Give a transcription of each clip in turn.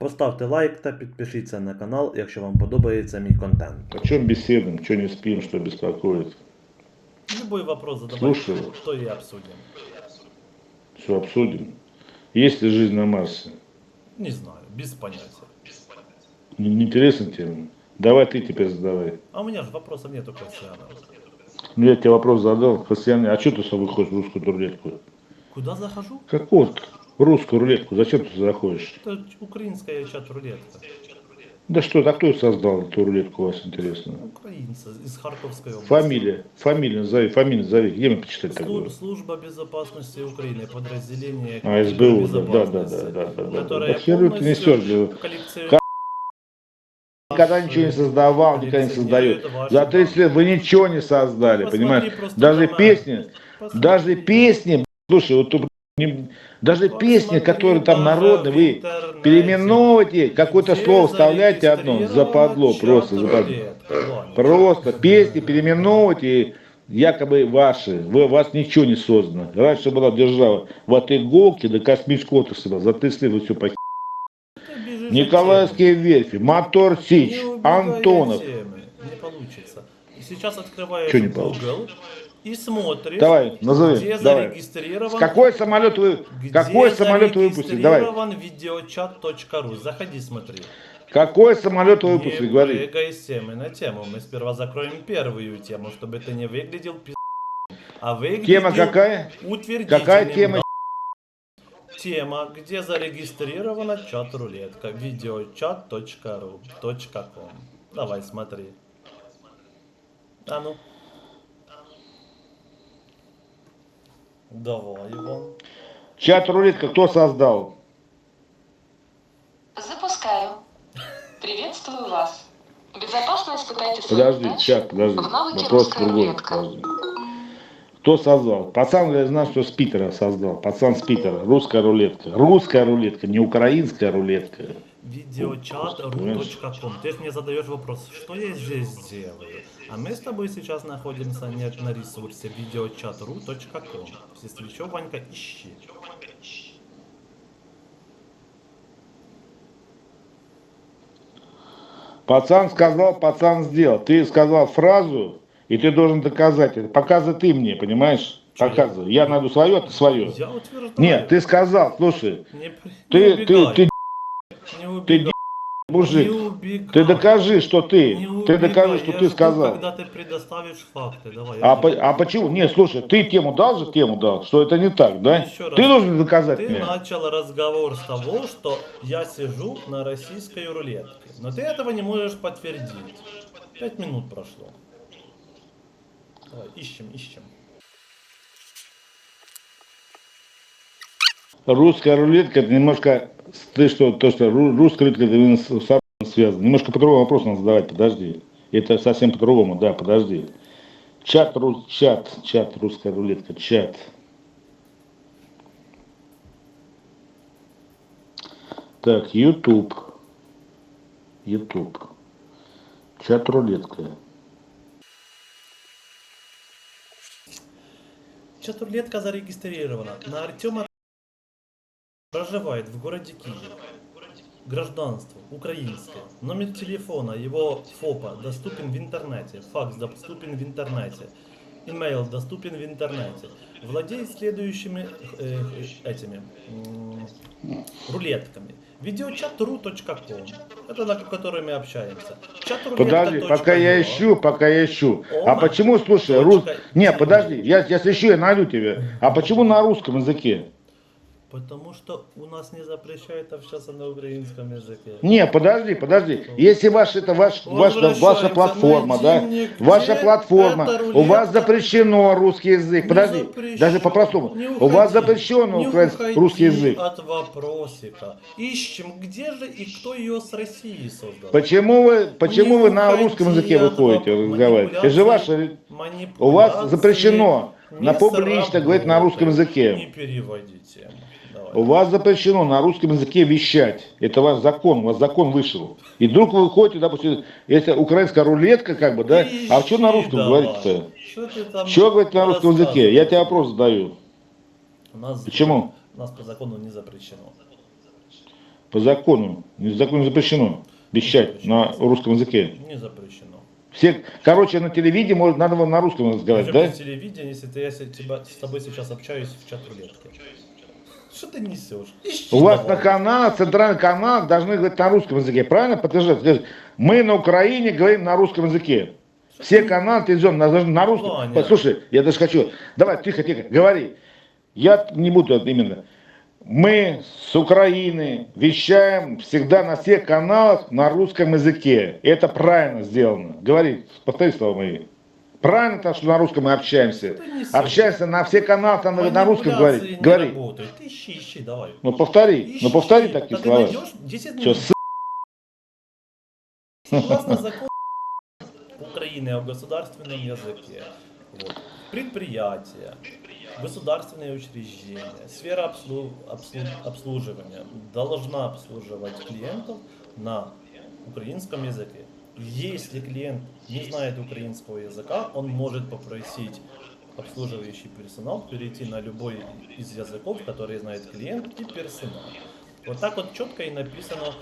Поставте лайк та підпишіться на канал, якщо вам подобається мій контент. О чем беседуем, что не спим, что беспокоит. Любой вопрос задавайте, Слушаю. то и обсудим. Все обсудим. Есть ли жизнь на Марсе? Не знаю, без понятия. Не, не интересна тема? Давай ты теперь задавай. А у меня же вопросов нету к Россиянам. Ну, я тебе вопрос задал. Христиане, а что ты с собой ходишь в русскую рулетку? Куда захожу? Как вот, в русскую рулетку, зачем ты заходишь? Это украинская чат-рулетка. Да что, а кто создал эту рулетку, у вас интересно? Украинцы из Харьковской области. Фамилия, фамилия назови, фамилию назови, где мне почитать Слу- такое? Служба безопасности Украины, подразделение А, СБУ, да, да, да, да, да, да, которое Да херню ты несешь, Никогда ничего не создавал, никогда не создает. За 30 лет вы ничего не создали, понимаешь? просто Даже песни, даже песни, слушай, вот тут даже песни, которые там народные, вы переименовываете, какое-то слово вставляете одно, западло, просто западло. Просто песни переименовывайте, якобы ваши, вы, вас ничего не создано. Раньше была держава в от иголки до космического отрасли, за 30 лет вы все похи... От Николаевские верфи, Мотор. Сич, Антонов. Не получится. Сейчас открываешь Google и смотришь, Давай, назови, где давай. зарегистрирован Какой самолет вы, где какой самолет вы выпустили? Давай. видеочат.ру. Заходи, смотри. Какой самолет вы выпустили? Не Говори. темы на тему. Мы сперва закроем первую тему, чтобы ты не выглядел пи***, а выглядел Тема какая? Какая тема? Тема, где зарегистрирована чат-рулетка. Видеочат.ру. .com. Давай, смотри. А ну. Давай, Иван. Чат рулетка кто создал? Запускаю. Приветствую вас. Безопасно испытайте свою Подожди, удачу чат, подожди. в навыке Вопрос «Русская другой. рулетка». Подожди. Кто создал? Пацан, я знаю, что с Питера создал. Пацан с Питера. Русская рулетка. Русская рулетка, не украинская рулетка. Видеочат.ру.ком. Ты мне задаешь вопрос, что я здесь делаю? А мы с тобой сейчас находимся не на ресурсе видеочат.ру.ком. Если что, Ванька, ищи. Пацан сказал, пацан сделал. Ты сказал фразу, и ты должен доказать это. Показывай ты мне, понимаешь? Показывай. Я найду свое, а ты свое. Я утверждаю. Нет, ты сказал, слушай, Не, ты, не ты, убегай, ты, не ты, убегай, мужик, не убегай. ты докажи, что ты, Не ты убегай, докажи, что я ты жду, сказал. когда ты предоставишь факты. Давай, А, по- жду. а почему? Нет, слушай, ты тему дал же, тему дал, что это не так, да? Еще раз. Ты должен доказать Ты мне. начал разговор с того, что я сижу на российской рулетке. Но ты этого не можешь подтвердить. Пять минут прошло. Давай, ищем, ищем. Русская рулетка, это немножко, ты что, то, что ру- русская рулетка, это именно с с связано. Немножко по-другому вопрос надо задавать, подожди. Это совсем по-другому, да, подожди. Чат, ру- чат, чат, русская рулетка, чат. Так, YouTube. YouTube. Чат рулетка. Чатурлетка зарегистрирована. На Артема проживает в городе Киев. Гражданство украинское. Номер телефона его ФОПа доступен в интернете. Факс доступен в интернете. Имейл доступен в интернете. Владеет следующими э, э, этими м, рулетками. Видеочат.ру.ком Это на которой мы общаемся. Подожди, пока я ищу, пока я ищу. А почему, слушай, рус... Не, подожди, я, если ищу, я найду тебя. А почему на русском языке? Потому что у нас не запрещают общаться на украинском языке. Не, подожди, подожди. Если ваш это ваш, Возвращаемся. ваша платформа, да? Ваша платформа. У вас запрещено русский язык. Подожди, даже по-простому. У вас запрещен русский язык. от вопросика. Ищем, где же и кто ее с России создал. Почему вы, почему Не вы на русском языке выходите разговаривать? Это же ваше... У вас запрещено на публично говорить на русском языке. Не переводи тему. Давай. У вас запрещено на русском языке вещать. Это ваш закон, у вас закон вышел. И вдруг вы выходите, допустим, это украинская рулетка, как бы, да? А что на русском говорить-то? Что говорить на русском языке? Я тебе вопрос задаю. У нас, Почему? У нас по закону не запрещено. по закону. Закону запрещено вещать на русском языке. Не запрещено. Все, короче, на телевидении может, надо на русском разговаривать, да? здесь телевидение, если ты, я с, тебя, с тобой сейчас общаюсь в чат рулетке. Что ты несешь? Ищи У вас давай. на каналах, центральных каналах должны говорить на русском языке. Правильно? Подтверждать. Скажите, Мы на Украине говорим на русском языке. Все каналы телевизионные должны на русском. Ваня. Послушай, я даже хочу. Давай, тихо, тихо, говори. Я не буду именно. Мы с Украины вещаем всегда на всех каналах на русском языке. Это правильно сделано. Говори, повтори слова мои. Правильно, то, что на русском мы общаемся. Общаемся на все каналы, там на русском говори. Говори. ищи, ищи, давай. Ну повтори, Ищи. ну повтори такие Да слова. Ты найдешь 10 Что, с... Согласно закону Украины о государственном языке, вот, предприятия, государственные учреждения, сфера обслу- обслу- обслуживания должна обслуживать клиентов на украинском языке. Если клиент не знает украинского языка, он может попросить обслуживающий персонал перейти на любой из языков, которые знает клиент и персонал. Вот так вот четко и написано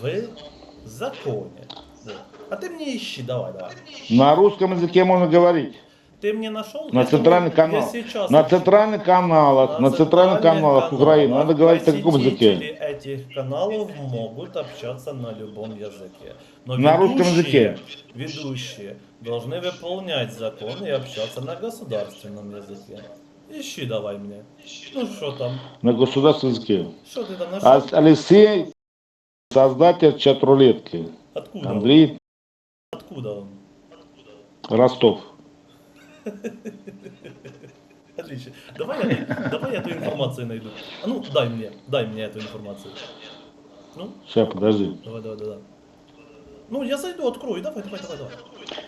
в законе. Вот. А ты мне ищи, давай, давай. На русском языке можно говорить. Ты мне нашел? На центральный канал. сейчас На ищу. центральных каналах, на центральных каналах Украины. Надо говорить на каком языке? этих каналов могут общаться на любом языке. Но На русском ведущие- языке. Ведущие должны выполнять закон и общаться на государственном языке. Ищи давай мне. Ну что там? На государственном языке. Что ты там нашел? А Алексей, создатель чат-рулетки. Откуда? Андрей Он? Откуда он? Ростов. Отлично. Давай я, давай я эту информацию найду. А ну, дай мне, дай мне эту информацию. Ну, Сейчас, подожди. давай, давай, давай. Ну, я зайду, открою. Давай, давай, давай, давай.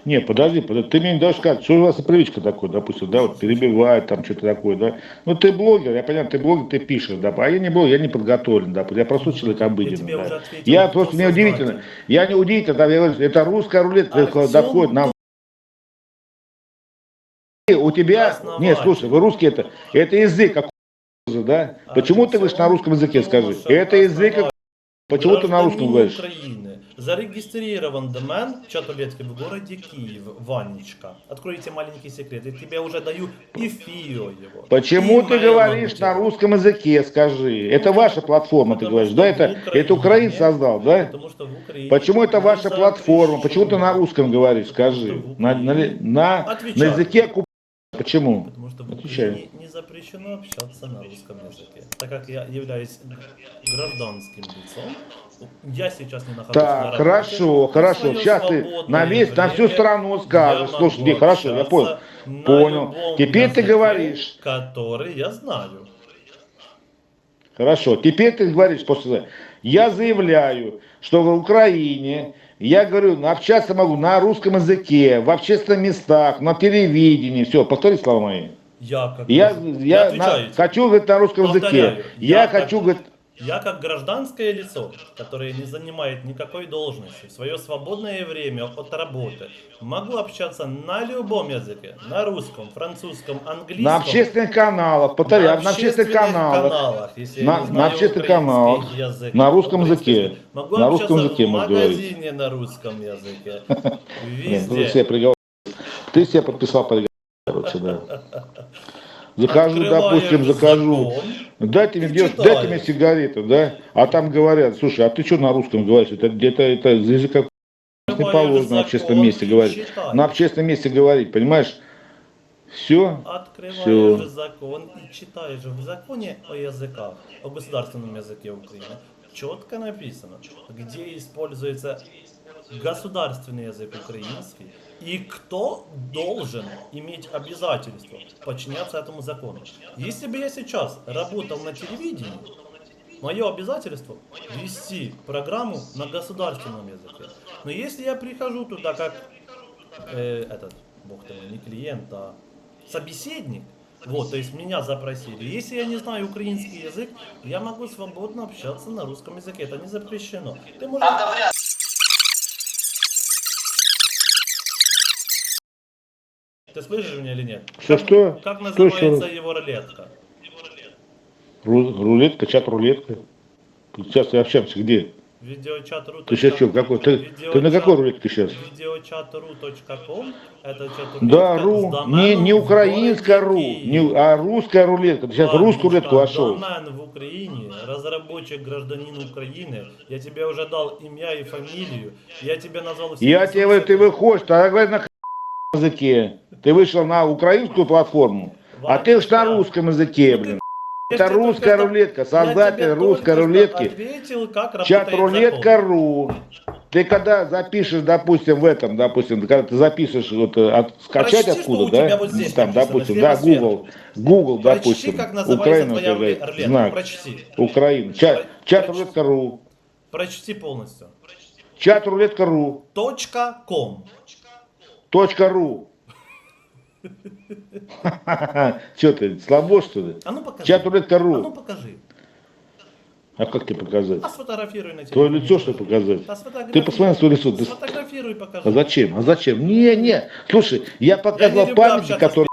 Не, подожди, подожди, ты мне не должен сказать, что у вас за привычка такой, допустим, да, вот перебивать, там что-то такое, да. Ну ты блогер, я понимаю, ты блогер, ты пишешь, да, а я не блогер, я не подготовлен, да, я простой человек Я обыденный, уже да. Я просто, мне удивительно, я не удивительно, да, я говорю, это русская рулетка Артем доходит нам. У тебя, Основатель. нет, слушай, вы русский это, это язык, как да? Почему ты говоришь на русском языке, скажи? Это язык, как- почему ты на русском говоришь? Украины. Зарегистрирован домен чатулетки в городе Киев, Ванечка. Откройте маленький секрет. Я тебе уже даю и фио его. Почему и ты говоришь на русском языке, скажи? Это ваша платформа, ты говоришь, да? Это, Украине- это украинец создал, да? Потому что в Украине Почему это не ваша платформа? Почему ты на русском говоришь, скажи? На, на, на, на языке Почему? Потому что в Отвечаю. Украине не запрещено общаться на русском языке. Так как я являюсь гражданским лицом, я сейчас не нахожусь на Так, работе. хорошо, хорошо. своё Сейчас ты свободное на весь, на всю время страну скажешь. я Слушай, могу не, хорошо, я понял. общаться на Понял. любом Теперь ты языке, говоришь. Который я знаю. Хорошо. Теперь ты говоришь после этого. Я заявляю, что в Украине я говорю, общаться могу на русском языке, в общественных местах, на телевидении. Все, повтори слова мои. Я как Я, граждан- я на- отвечаю хочу говорить на русском Повторяю, языке. Я, я хочу говорить. Я как гражданское лицо, которое не занимает никакой должности, в свое свободное время от работы, могу общаться на любом языке, на русском, французском, английском. На общественных каналах, повторяю, на, общественных каналах. если я На- на общественных каналах, язык, на русском языке. язык. Могу На русском языке в можно говорить. магазине на русском языке. Везде. себе приговор. Ты себе подписал приговор, короче, да. Открываешь допустим, захожу. закон. Дайте мне, девушка, дайте мне сигарету, да? А там говорят, слушай, а ты что на русском говоришь? Это где-то это за языка не положено на общественном месте говорить. На общественном месте говорить, понимаешь? Все. Открываешь Всё. закон и читаешь. В законе о языках, о государственном языке Украины, четко написано, где используется государственный язык украинский и кто должен иметь обязательство подчиняться этому закону. Если бы я сейчас работал на телевидении, мое обязательство вести программу на государственном языке. Но если я прихожу туда как э, этот, бог ты мой, не клиент, а собеседник, вот, то есть меня запросили. Если я не знаю украинский язык, я могу свободно общаться на русском языке. Это не запрещено. Ты можешь... Ты слышишь меня или нет? Как Что еще называется раз? его рулетка? Ру- Рулетка, чат-рулетка. Сейчас я общаемся где? Видеочат.ру. Ты сейчас что, какой? Ты, ты на какой рулетке сейчас? Видеочат.ру.ком это чат Да, рулетка ру. Не, не украинская ру, не, а русская рулетка. Ты сейчас Потому русскую рулетку что вошел. Домен в Украине, разработчик гражданин Украины. Я тебе уже дал имя и фамилию. Я тебе назвал все Я тебе ты выходишь, тогда говори на языке. Ты вышел на украинскую платформу, а ты уж на русском языке, Ну блин. Это русская рулетка, создатель русской рулетки. Ответил, как Чат рулетка.ру. Ты когда запишешь, допустим, в этом, допустим, когда ты запишешь, вот, э, от, скачать Прочти, откуда, да? вот здесь Там, написано, допустим, да. Google, Google, Прочти, допустим, Украина, твоя знак, Прочти. Украина, чат, чат рулетка.ру, Прочти полностью. чат рулетка.ру, Точка ком. точка ру. Че ты, слабо что ли? А ну покажи. Чат А ну рулетка.ру. покажи. А как тебе показать? А сфотографируй на Твое телефоне. лицо что показать? Да сфотографируй. Ты посмотри на свое лицо. ты- Сфотографируй и покажи. А зачем? А зачем? Не, не. Слушай, я показывал люблю памяти, общаться с которые...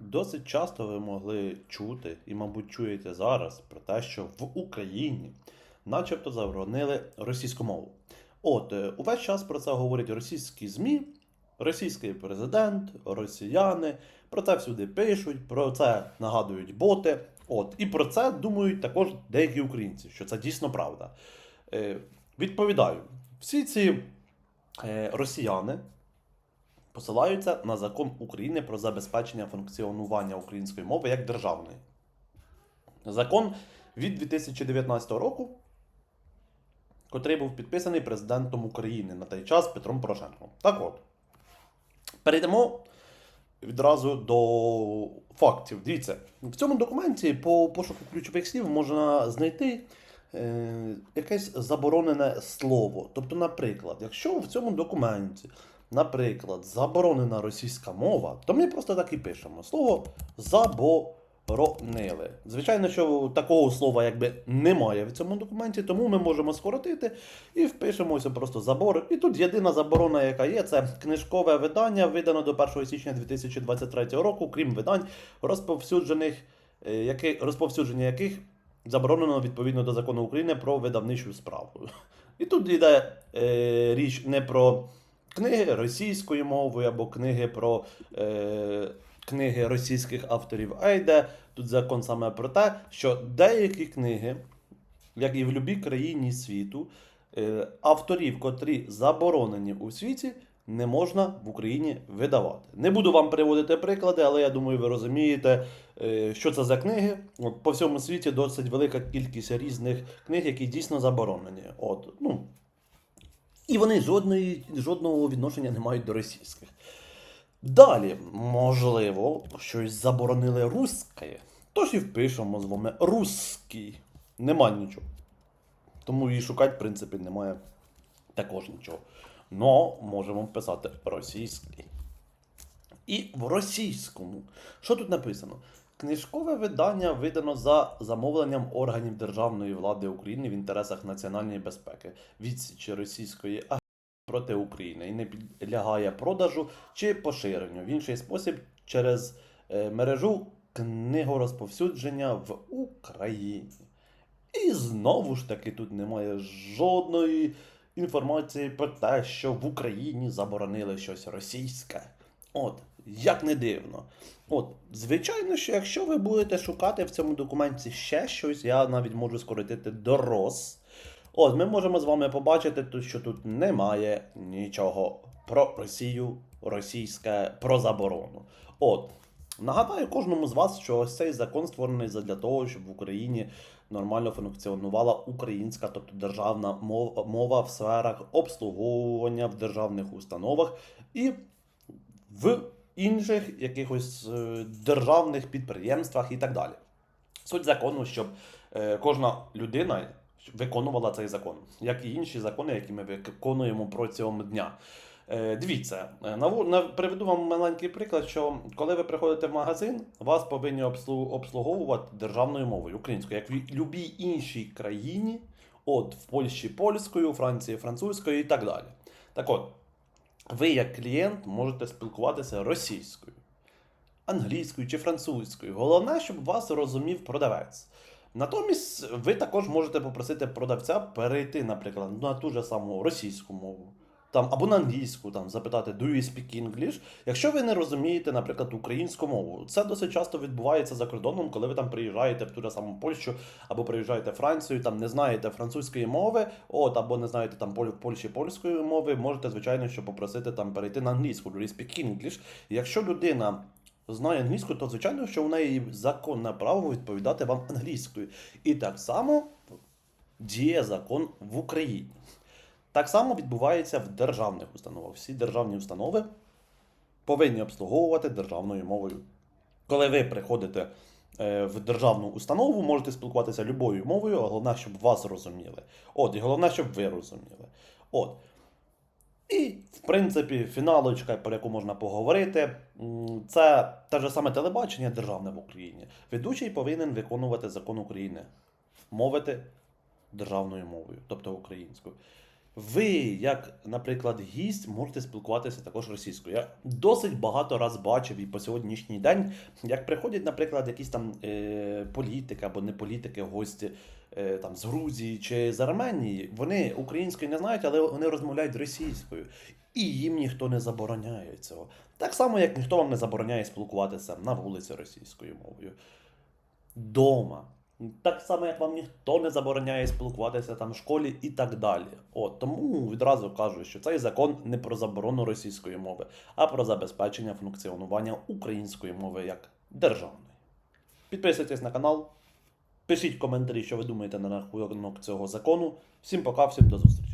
Досить часто ви могли чути, і, мабуть, чуєте зараз про те, що в Україні начебто заборонили російську мову. От, е, увесь час про це говорять російські ЗМІ, російський президент, росіяни, про це всюди пишуть, про це нагадують боти. От, і про це думають також деякі українці, що це дійсно правда. Е, відповідаю, всі ці е, росіяни посилаються на закон України про забезпечення функціонування української мови як державної. Закон від 2019 року, котрий був підписаний президентом України на той час Петром Порошенком. Так от, перейдемо відразу до фактів. Дивіться, в цьому документі по пошуку ключових слів можна знайти е, якесь заборонене слово. Тобто, наприклад, якщо в цьому документі наприклад, заборонена російська мова, то ми просто так і пишемо. Слово заборонили. Звичайно, що такого слова якби немає в цьому документі, тому ми можемо скоротити і впишемо ось просто забор. І тут єдина заборона, яка є, це книжкове видання, видано до 1 січня 2023 року, крім видань, розповсюджених, е, які, розповсюдження яких заборонено відповідно до закону України про видавничу справу. І тут йде е, річ не про книги російською мовою або книги про е, книги російських авторів, а тут закон саме про те, що деякі книги, як і в будь-якій країні світу, е, авторів, котрі заборонені у світі, не можна в Україні видавати. Не буду вам приводити приклади, але я думаю, ви розумієте, е, що це за книги. От, по всьому світі досить велика кількість різних книг, які дійсно заборонені. От, ну, і вони жодної, жодного відношення не мають до російських. Далі, можливо, щось заборонили русське. Тож і впишемо з вами русський. Нема нічого. Тому і шукати, в принципі, немає також нічого. Но можемо писати російський. І в російському. Що тут написано? Книжкове видання видано за замовленням органів державної влади України в інтересах національної безпеки, відсічі російської агресії проти України і не підлягає продажу чи поширенню в інший спосіб через е, мережу книгорозповсюдження в Україні. І знову ж таки тут немає жодної інформації про те, що в Україні заборонили щось російське. От, як не дивно. От, звичайно, що якщо ви будете шукати в цьому документі ще щось, я навіть можу скоротити до роз. От, ми можемо з вами побачити, що тут немає нічого про Росію, російське, про заборону. От, нагадаю кожному з вас, що ось цей закон створений для того, щоб в Україні нормально функціонувала українська, тобто державна мова, мова в сферах обслуговування в державних установах і в інших якихось е, державних підприємствах і так далі. Суть закону, щоб е, кожна людина виконувала цей закон, як і інші закони, які ми виконуємо протягом дня. Е, дивіться, е, приведу вам маленький приклад, що коли ви приходите в магазин, вас повинні обслу- обслуговувати державною мовою українською, як в будь-якій іншій країні, от в Польщі польською, у Франції французькою і так далі. Так от, ви як клієнт можете спілкуватися російською, англійською чи французькою. Головне, щоб вас розумів продавець. Натомість ви також можете попросити продавця перейти, наприклад, на ту ж саму російську мову. Там, або на англійську, там, запитати Do you speak English? Якщо ви не розумієте, наприклад, українську мову, це досить часто відбувається за кордоном, коли ви там приїжджаєте в ту ж саму Польщу або приїжджаєте в Францію, там не знаєте французької мови, от, або не знаєте там в Польщі польської мови, можете, звичайно, що попросити там перейти на англійську, Do you speak English? Якщо людина знає англійську, то звичайно, що в неї законне право відповідати вам англійською. І так само діє закон в Україні. Так само відбувається в державних установах. Всі державні установи повинні обслуговувати державною мовою. Коли ви приходите е, в державну установу, можете спілкуватися любою мовою, а головне, щоб вас розуміли. От, і головне, щоб ви розуміли. От. І, в принципі, фіналочка, про яку можна поговорити, це те ж саме телебачення державне в Україні. Ведучий повинен виконувати закон України, мовити державною мовою, тобто українською. Ви, як, наприклад, гість, можете спілкуватися також російською. Я досить багато раз бачив і по сьогоднішній день, як приходять, наприклад, якісь там е, політики або не політики, гості там, з Грузії чи з Арменії, вони українською не знають, але вони розмовляють російською. І їм ніхто не забороняє цього. Так само, як ніхто вам не забороняє спілкуватися на вулиці російською мовою. Дома. Так само, як вам ніхто не забороняє спілкуватися там в школі і так далі. От тому відразу кажу, що цей закон не про заборону російської мови, а про забезпечення функціонування української мови як державної. Підписуйтесь на канал, пишіть коментарі, що ви думаєте на рахунок цього закону. Всім пока, всім до зустрічі.